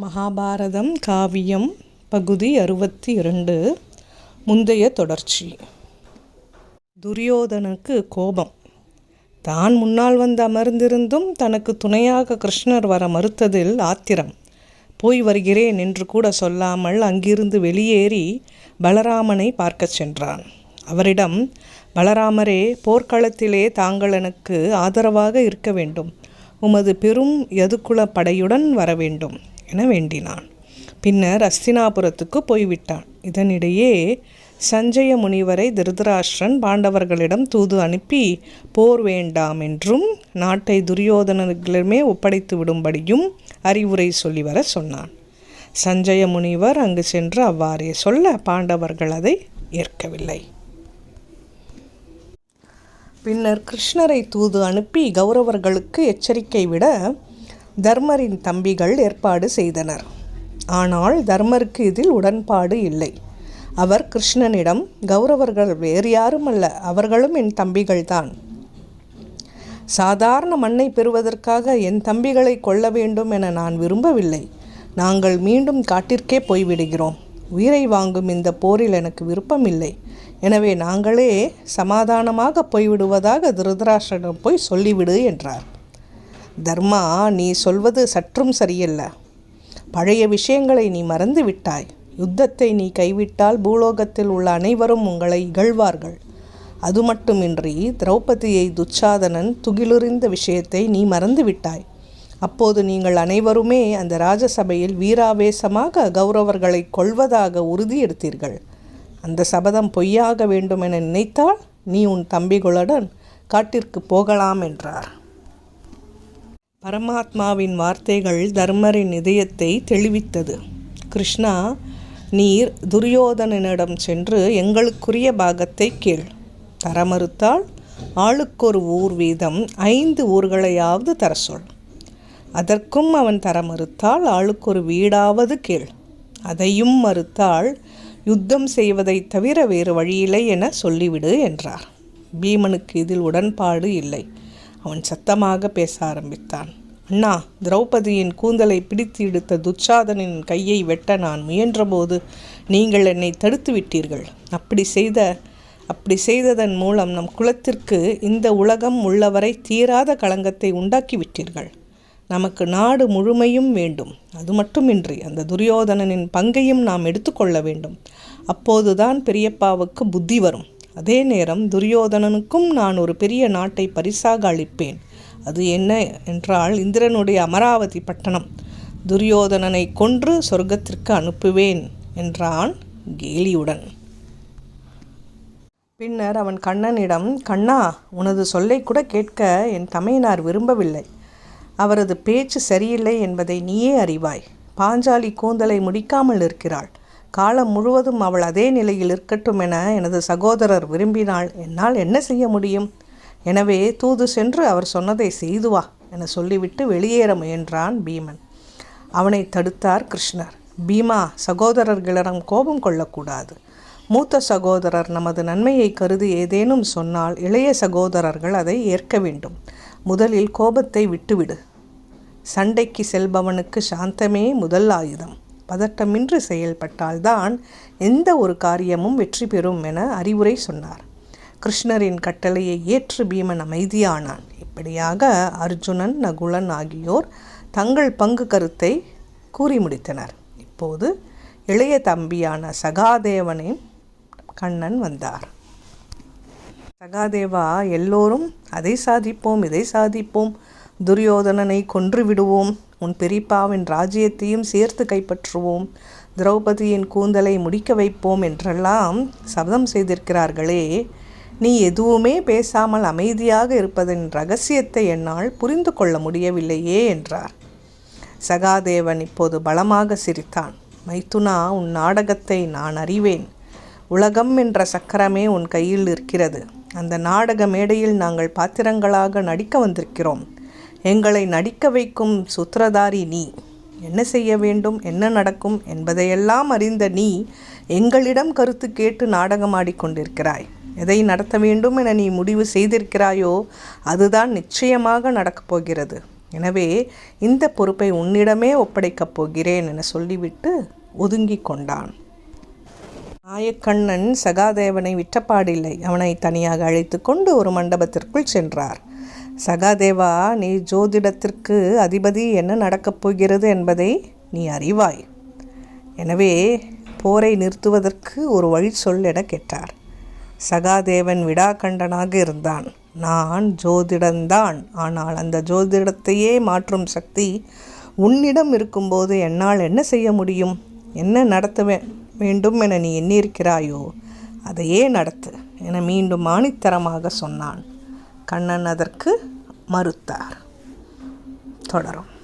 மகாபாரதம் காவியம் பகுதி அறுபத்தி இரண்டு முந்தைய தொடர்ச்சி. துரியோதனுக்கு கோபம். தான் முன்னால் வந்து அமர்ந்திருந்தும் தனக்கு துணையாக கிருஷ்ணர் வர மறுத்ததில் ஆத்திரம். போய் வருகிறேன் என்று கூட சொல்லாமல் அங்கிருந்து வெளியேறி பலராமனை பார்க்கச் சென்றான். அவரிடம் பலராமரே போர்க்களத்திலே தாங்கள் எனக்கு ஆதரவாக இருக்க வேண்டும். உமது பெரும் யதுகுல படையுடன் வர வேண்டும். என வேண்டினான். பின்னர் அஸ்தினாபுரத்துக்கு போய்விட்டான். இதனிடையே சஞ்சய முனிவரை திருதராஷ்டிரன் பாண்டவர்களிடம் தூது அனுப்பி போர் வேண்டாம் என்றும் நாட்டை துரியோதனர்களிடமே ஒப்படைத்து விடும்படியும் அறிவுரை சொல்லி வர சொன்னான். சஞ்சய முனிவர் அங்கு சென்று அவ்வாறே சொல்ல பாண்டவர்கள் அதை ஏற்கவில்லை. பின்னர் கிருஷ்ணரை தூது அனுப்பி கௌரவர்களுக்கு எச்சரிக்கை விட தர்மரின் தம்பிகள் ஏற்பாடு செய்தனர். ஆனால் தர்மருக்கு இதில் உடன்பாடு இல்லை. அவர் கிருஷ்ணனிடம் கௌரவர்கள் வேறு யாரும் அல்ல அவர்களும் என் தம்பிகள்தான். சாதாரண மண்ணை பெறுவதற்காக என் தம்பிகளை கொல்ல வேண்டும் என நான் விரும்பவில்லை. நாங்கள் மீண்டும் காட்டிற்கே போய்விடுகிறோம். உயிரை வாங்கும் இந்த போரில் எனக்கு விருப்பமில்லை. எனவே நாங்களே சமாதானமாக போய்விடுவதாக திருதராஷ்டிரம் போய் சொல்லிவிடு என்றார். தர்மா நீ சொல்வது சற்றும் சரியல்ல. பழைய விஷயங்களை நீ மறந்து விட்டாய். யுத்தத்தை நீ கைவிட்டால் பூலோகத்தில் உள்ள அனைவரும் உங்களை இகழ்வார்கள். அது மட்டுமின்றி திரௌபதியை துச்சாதனன் துகிலுறிந்த விஷயத்தை நீ மறந்து விட்டாய். அப்போது நீங்கள் அனைவருமே அந்த ராஜசபையில் வீராவேசமாக கௌரவர்களை கொள்வதாக உறுதி எடுத்தீர்கள். அந்த சபதம் பொய்யாக வேண்டும் என நினைத்தால் நீ உன் தம்பிகளுடன் காட்டிற்கு போகலாம் என்றார். பரமாத்மாவின் வார்த்தைகள் தர்மரின் இதயத்தை தெளிவித்தது. கிருஷ்ணா நீர் துரியோதனனிடம் சென்று எங்களுக்குரிய பாகத்தை கேள். தர மறுத்தால் ஆளுக்கொரு ஊர் வீதம் ஐந்து ஊர்களையாவது தர சொல். அதற்கும் அவன் தர மறுத்தால் ஆளுக்கொரு வீடாவது கேள். அதையும் மறுத்தால் யுத்தம் செய்வதைத் தவிர வேறு வழியில்லை என சொல்லிவிடு என்றார். பீமனுக்கு இதில் உடன்பாடு இல்லை. அவன் சத்தமாக பேச ஆரம்பித்தான். அண்ணா திரௌபதியின் கூந்தலை பிடித்து இழுத்த துச்சாதனின் கையை வெட்ட நான் முயன்றபோது நீங்கள் என்னை தடுத்து விட்டீர்கள். அப்படி செய்த அப்படி செய்ததன் மூலம் நம் குலத்திற்கு இந்த உலகம் உள்ளவரை தீராத களங்கத்தை உண்டாக்கிவிட்டீர்கள் நமக்கு நாடு முழுமையும் வேண்டும். அது மட்டுமின்றி அந்த துரியோதனனின் பங்கையும் நாம் எடுத்துக்கொள்ள வேண்டும். அப்போதுதான் பெரியப்பாவுக்கு புத்தி வரும். அதே நேரம் துரியோதனனுக்கும் நான் ஒரு பெரிய நாட்டை பரிசாக அளிப்பேன். அது என்ன என்றால் இந்திரனுடைய அமராவதி பட்டணம். துரியோதனனை கொன்று சொர்க்கத்திற்கு அனுப்புவேன் என்றான் கேலியுடன். பின்னர் அவன் கண்ணனிடம் கண்ணா உனது சொல்லை கூட கேட்க என் தமையனார் விரும்பவில்லை. அவரது பேச்சு சரியில்லை என்பதை நீயே அறிவாய். பாஞ்சாலி கூந்தலை முடிக்காமல் இருக்கிறாள் காலம் முழுவதும் அவள் அதே நிலையில் இருக்கட்டும் என எனது சகோதரர் விரும்பினாள் என்னால் என்ன செய்ய முடியும்? எனவே தூது சென்று அவர் சொன்னதை செய்து வா என சொல்லிவிட்டு வெளியேற முயன்றான் பீமன். அவனை தடுத்தார் கிருஷ்ணர். பீமா சகோதரர்களிடம் கோபம் கொள்ளக்கூடாது. மூத்த சகோதரர் நமது நன்மையை கருதி ஏதேனும் சொன்னால் இளைய சகோதரர்கள் அதை ஏற்க வேண்டும். முதலில் கோபத்தை விட்டுவிடு. சண்டைக்கு செல்பவனுக்கு சாந்தமே முதல் ஆயுதம். பதட்டமின்றி செயல்பட்டால்தான் எந்த ஒரு காரியமும் வெற்றி பெறும் என அறிவுரை சொன்னார். கிருஷ்ணரின் கட்டளையை ஏற்று பீமன் அமைதியானான். இப்படியாக அர்ஜுனன் நகுலன் ஆகியோர் தங்கள் பங்கு கருத்தை கூறி முடித்தனர். இப்போது இளைய தம்பியான சகாதேவனின் கண்ணன் வந்தார். சகாதேவா எல்லோரும் அதை சாதிப்போம் இதை சாதிப்போம் துரியோதனனை கொன்று விடுவோம் உன் பெரியப்பாவின் ராஜ்யத்தையும் சேர்த்து கைப்பற்றுவோம். திரௌபதியின் கூந்தலை முடிக்க வைப்போம் என்றெல்லாம் சபதம் செய்திருக்கிறார்களே. நீ எதுவுமே பேசாமல் அமைதியாக இருப்பதன் ரகசியத்தை என்னால் புரிந்து கொள்ள முடியவில்லையே என்றார். சகாதேவன் இப்போது பலமாக சிரித்தான். மைத்துனா உன் நாடகத்தை நான் அறிவேன். உலகம் என்ற சக்கரமே உன் கையில் இருக்கிறது அந்த நாடக மேடையில் நாங்கள் பாத்திரங்களாக நடிக்க வந்திருக்கிறோம். எங்களை நடிக்க வைக்கும் சூத்திரதாரி நீ. என்ன செய்ய வேண்டும் என்ன நடக்கும் என்பதையெல்லாம் அறிந்த நீ எங்களிடம் கருத்து கேட்டு நாடகமாடிக்கொண்டிருக்கிறாய் எதை நடத்த வேண்டும் என நீ முடிவு செய்திருக்கிறாயோ அதுதான் நிச்சயமாக நடக்கப் போகிறது. எனவே இந்த பொறுப்பை உன்னிடமே ஒப்படைக்கப் போகிறேன் என சொல்லிவிட்டு ஒதுங்கிக் கொண்டான். நாயக்கண்ணன் சகாதேவனை விற்றப்பாடில்லை. அவனை தனியாக அழைத்து கொண்டு ஒரு மண்டபத்திற்குள் சென்றார். சகாதேவா நீ ஜோதிடத்திற்கு அதிபதி என்ன நடக்கப் போகிறது என்பதை நீ அறிவாய். எனவே போரை நிறுத்துவதற்கு ஒரு வழி சொல் என கேட்டார். சகாதேவன் விடாக்கண்டனாக இருந்தான். நான் ஜோதிடந்தான் ஆனால் அந்த ஜோதிடத்தையே மாற்றும் சக்தி உன்னிடம் இருக்கும்போது என்னால் என்ன செய்ய முடியும்? என்ன நடத்த வே வேண்டும் என நீ எண்ணியிருக்கிறாயோ அதையே நடத்து என மீண்டும் ஆணித்தரமாக சொன்னான். கண்ணன் அதற்கு மறுத்தார். தொடரும்.